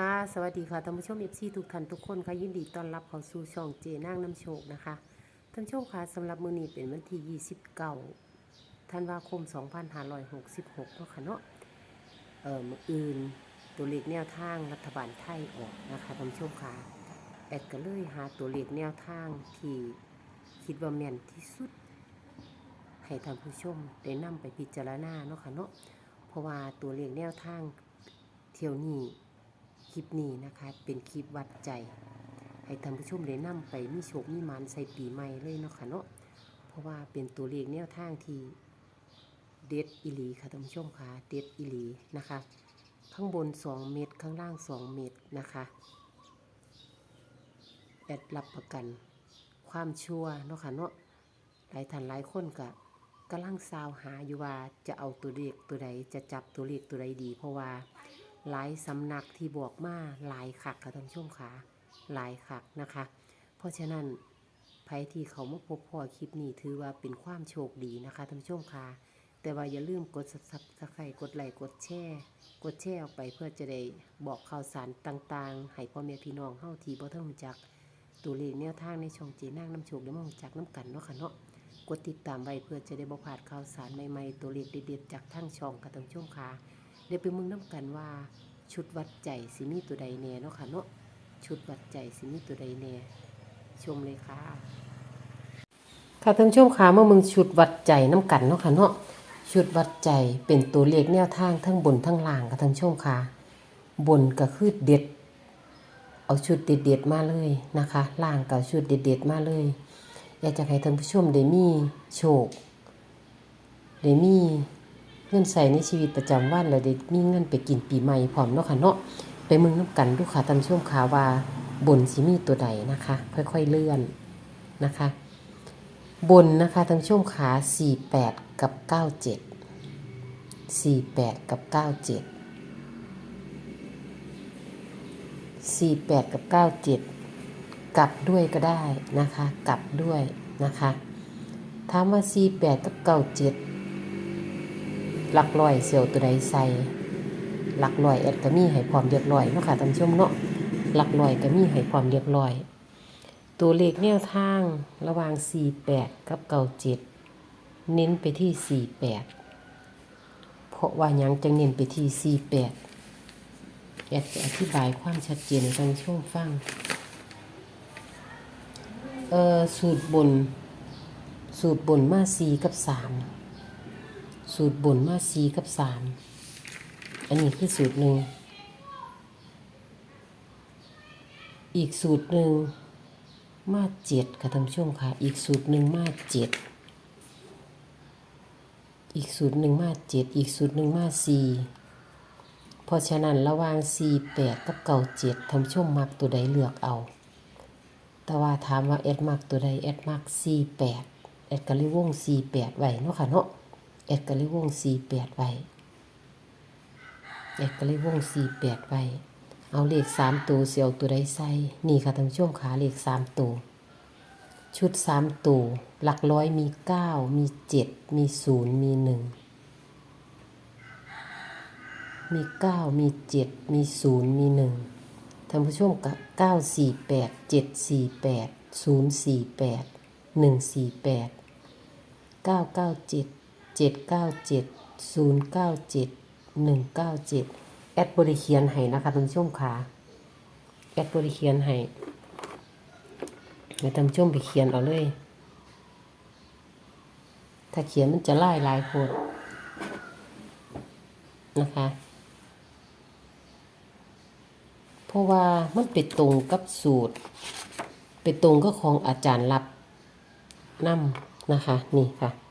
ค่ะ สวัสดีค่ะท่านผู้ชมเอฟซีทุกท่านทุกคนค่ะยินดีต้อนรับเข้าสู่ช่องเจนางน้ำโชคนะคะท่านผู้ชมค่ะสำหรับมือนี้เป็นวันที่29ธันวาคม 2566เนาะค่ะเนาะเอ่อมืออื่นตัวเลขแนวทางรัฐบาลไทยออกนะคะท่านผู้ชมค่ะแอดก็เลยหาตัวเลขแนวทางที่คิดว่าแม่นที่สุด ให้ท่านผู้ชมได้นำไปพิจารณาเนาะค่ะเนาะเพราะว่าตัวเลขแนวทางเที่ยวนี้ คลิปนี้นะคะ เป็นคลิปวัดใจ ให้ท่านผู้ชมได้นำไปมีโชคมีมันใส่ปีใหม่เลยเนาะค่ะเนาะเพราะว่าเป็นตัวเลขแนวทางที่เด็ดอิลีค่ะท่านผู้ชมค่ะเด็ดอิลีนะคะ ข้างบน 2 เม็ดข้างล่าง 2 เม็ดนะคะแอดรับประกัน ความชัวเนาะค่ะเนาะหลายท่านหลายคนก็กำลังซาวหาอยู่ว่าจะเอาตัวเลขตัวใดจะจับตัวเลขตัวใดดี เพราะว่า หลายสำนักที่บอกมาหลายขักค่ะท่านผู้ชมค่ะหลายขักนะคะ เพราะฉะนั้นใครที่เขามาพบพ่อคลิปนี้ถือว่าเป็นความโชคดีนะคะท่านผู้ชมค่ะแต่ว่าอย่าลืมกดซับสไครต์กดไลค์กดแชร์กดแชร์ออกไปเพื่อจะได้บอกข่าวสารต่างๆ ให้พ่อแม่พี่น้องเฮาทีบ่ทันรู้จักตัวเลขแนวทางในช่องเจนางน้ำโชคได้มารู้จักน้ำกันเนาะค่ะเนาะกดติดตามไว้เพื่อจะได้บ่พลาดข่าวสารใหม่ๆตัวเลขเด็ดๆจากทางช่องค่ะท่านผู้ชมค่ะ เดี๋ยวไปมึงน้ำกันว่า ชุดวัดใจสิมีตัวใดแน่เนาะค่ะเนาะชุดวัดใจสิมีตัวใดแน่ชมเลยค่ะ ค่ะท่านผู้ชมค่ะเมื่อมึงชุดวัดใจน้ำกันเนาะค่ะเนาะชุดวัดใจเป็นตัวเลขแนวทางทั้งบนทั้งล่างค่ะท่านผู้ชมค่ะ บนก็คือเด็ด เอาชุดเด็ดๆมาเลยนะคะ ล่างก็เอาชุดเด็ดๆมาเลย อยากจะให้ท่านผู้ชมได้มีโชคได้มี เงินใส่ในชีวิตประจำวันเราได้มีเงินไปกินปีใหม่พร้อมเนาะค่ะเนาะไปมืองน้ำกันดูค่ะตามช่วงขาว่าบนสิมีตัวใดนะคะ ค่อยๆเลื่อนนะคะ บนนะคะทางช่วงขา 48 กับ 97 48 กับ 97 48 กับ 97 กลับด้วยก็ได้นะคะ กลับด้วยนะคะถามว่า 48 กับ 97 หลักลอยเสียวตัวใดใส่หลักลอยแอดก็มีให้พร้อมเรียบร้อยเนาะค่ะท่านผู้ชมเนาะหลักลอยก็มีให้พร้อมเรียบร้อย ตัวเลขแนวทางระหว่าง 48 กับ 97 เน้นไปที่ 48 เพราะว่ายังจะเน้นไปที่ 48 แอดจะอธิบายความชัดเจนให้ท่านผู้ชมฟังเอ่อสูตรบน สูตรบนมา 4 กับ 3 สูตรบนมาสีกับสามอันนี้คือสูตรหนึ่ง อีกสูตรหนึ่งมาเจ็ดค่ะท่านผู้ชมค่ะ อีกสูตรหนึ่งมาเจ็ดอีกสูตรหนึ่งมาเจ็ดอีกสูตรหนึ่งมาสี่เพราะฉะนั้นระหว่างสี่แปดกับเก่าเจ็ดท่านผู้ชมมักตัวใดเลือกเอา แต่ว่าถามว่าแอดมักตัวใดแอดมักสี่แปดแอดก็เลยวงสี่แปดไว้เนาะค่ะเนาะ แอดก็เลยวงสี่แปดไว้แอดก็เลยวงสี่แปดไว้ เอาเลขสามตัวเสียวตัวใดใส่นี่ค่ะท่านผู้ชมขาเลขสามตัวชุดสามตัวหลักร้อยมีเก้ามีเจ็ดมีศูนย์มีหนึ่งมีเก้ามีเจ็ดมีศูนย์มีหนึ่งท่านผู้ชมกับเก้าสี่แปดเจ็ดสี่แปดศูนย์สี่แปดหนึ่งสี่แปดเก้าเก้าเจ็ด เจ็ดเก้าเจ็ดศูนย์เก้าเจ็ดหนึ่งเก้าเจ็ดแอดบริเคียนให้นะคะท่านผู้ชมค่ะแอดบริเคียนให้ให้ท่านผู้ชมไปเขียนเอาเลย ถ้าเขียนมันจะไล่ลายโพดนะคะเพราะว่ามันไปตรงกับสูตร ไปตรงก็ของอาจารย์รับนำนะคะ นี่ค่ะ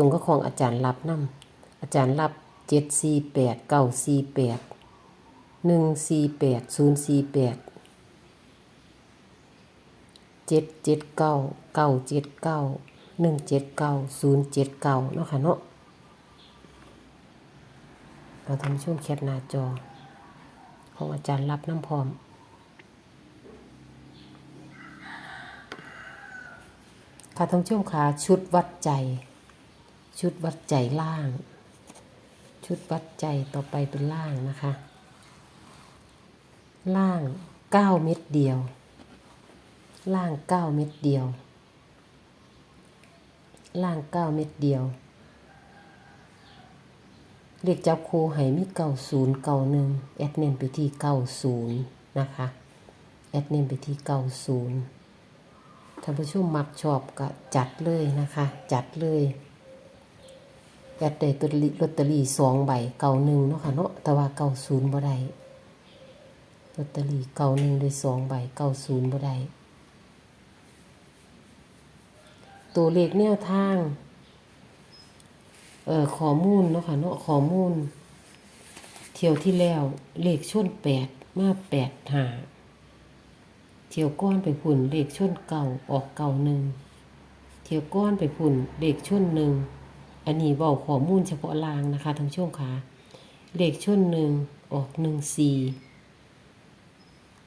ตรงก็ของอาจารย์รับนำอาจารย์รับเจ็ดสี่แปดเก้าสี่แปดหนึ่งสี่แปดศูนย์สี่แปดเจ็ดเจ็ดเก้าเก้าเจ็ดเก้าหนึ่งเจ็ดเก้าศูนย์เจ็ดเก้าเนาะค่ะเนาะเราทำช่วงแคปหน้าจอ ของอาจารย์รับน้ำพร้อมค่ะท่านผู้ชมค่ะชุดวัดใจ ชุดวัดใจล่าง ชุดวัดใจต่อไปเป็นล่างนะคะ ล่างเก้าเม็ดเดียว ล่างเก้าเม็ดเดียว ล่างเก้าเม็ดเดียวเลขจับคูให้มีเก้าศูนย์เก้าหนึ่งแอดเน้นไปที่เก้าศูนย์นะคะแอดเน้นไปที่เก้าศูนย์ท่านผู้ชมมักชอบก็จัดเลยนะคะ จัดเลย แอดได้ตัวลอตเตอรี่สองใบเก้าหนึ่งเนาะค่ะเนาะแต่ว่าเก้าศูนย์บ่ได้ลอตเตอรี่เก้าหนึ่งได้สองใบเก้าศูนย์บ่ได้ตัวเลขแนวทางเอ่อข้อมูลเนาะค่ะเนาะข้อมูล เที่ยวที่แล้วเลขชนแปดมาแปดหาเที่ยวก้อนไปพุ่นเลขชนเก่าออกเก่าหนึ่งเที่ยวก้อนไปพุ่นเลขชนหนึ่ง อันนี้เว้าข้อมูลเฉพาะลางนะคะท่านผู้ชมค่ะเลขชนหนึ่งออกหนึ่งสี่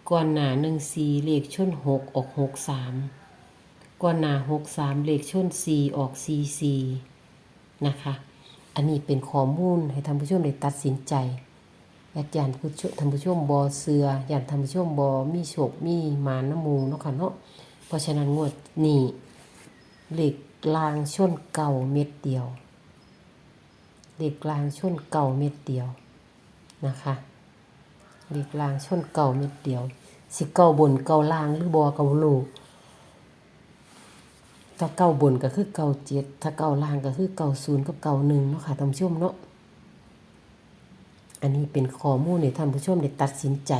ก่อนหน้าหนึ่งสี่เลขชนหกออกหกสามก่อนหน้าหกสามเลขชนสี่ออกสี่สี่นะคะอันนี้เป็นข้อมูลให้ท่านผู้ชมได้ตัดสินใจอยากยานผู้ชมท่านผู้ชมบอเสืออยานท่านผู้ชมบอมีโฉกมีหมาน้ำมูเนาะค่ะเนาะเพราะฉะนั้นงวดนี้เหล็กลางช่นเก่าเม็ดเดียว เหล็กลางช่นเก่าเม็ดเดียวนะคะเหล็กลางช่นเก่าเม็ดเดียว สิเก่าบนเก่าล่างหรือบอเก่าลูกถ้าเก้าบนก็คือเก้าเจ็ดถ้าเก้าล่างก็คือเก้าศูนย์กับเก้าหนึ่งเนาะค่ะท่านผู้ชมเนาะอันนี้เป็นข้อมูลในท่านผู้ชมได้ตัดสินใจ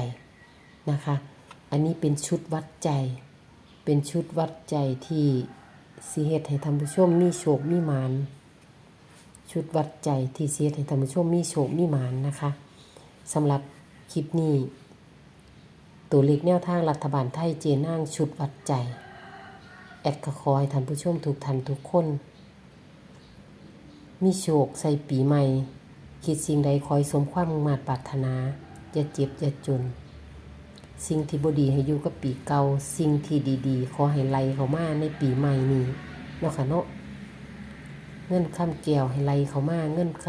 นะคะ อันนี้เป็นชุดวัดใจ เป็นชุดวัดใจที่สีเฮ็ดให้ท่านผู้ชมมีโชคมีมาน ชุดวัดใจที่เสีเฮ็ดให้ท่านผู้ชมมีโชคมีหมานนะคะสำหรับคลิปนี้ ตัวเลขแนวทางรัฐบาลไทยเจนั่งชุดวัดใจ แอดก็ขอให้ท่านผู้ชมทุกท่านทุกคน มีโชคใส่ปีใหม่ คิดสิ่งใดคอยสมความมุ่งมาตรปรารถนา อย่าเจ็บอย่าจน สิ่งที่บดีให้อยู่กับปีเก่าสิ่งที่ดีๆ ขอให้ไหลเข้ามาในปีใหม่นี้เนาะค่ะเนาะ เงินคำแก้วให้ไหลเขามาเงินค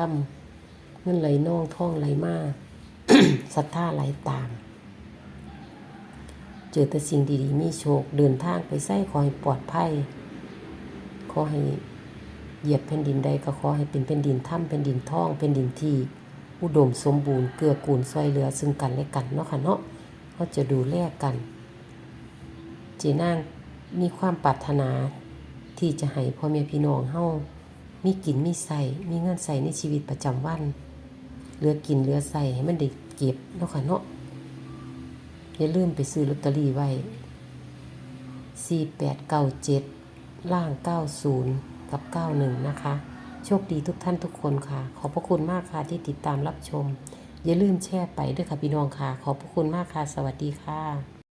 ำเงินไหลน่องท่องไหลมาศรัทธาไหลตามเจอแต่สิ่งดีๆมีโชคเดินทางไปไส้ขอให้ปลอดภัยขอให้เหยียบแผ่นดินใดก็ขอให้เป็นแผ่นดินถ้ำเป็นดินท่องเป็นดินที่อุดมสมบูรณ์เกื้อกูลซอยเหลือซึ่งกันและกันเนาะค่ะเนาะเขาจะดูแลกัน เจนางมีความปรารถนาที่จะให้พ่อแม่พี่น้องเฮา มีกินมีใส่มีเงินใส่ในชีวิตประจำวัน เหลือกินเหลือใส่ให้มันได้เก็บเนาะค่ะเนาะอย่าลืมไปซื้อลอตเตอรี่ไว้4897 ล่าง 90 กับ 91 นะคะ โชคดีทุกท่านทุกคนค่ะ ขอบพระคุณมากค่ะที่ติดตามรับชม อย่าลืมแชร์ไปด้วยค่ะพี่น้องค่ะ ขอบพระคุณมากค่ะ สวัสดีค่ะ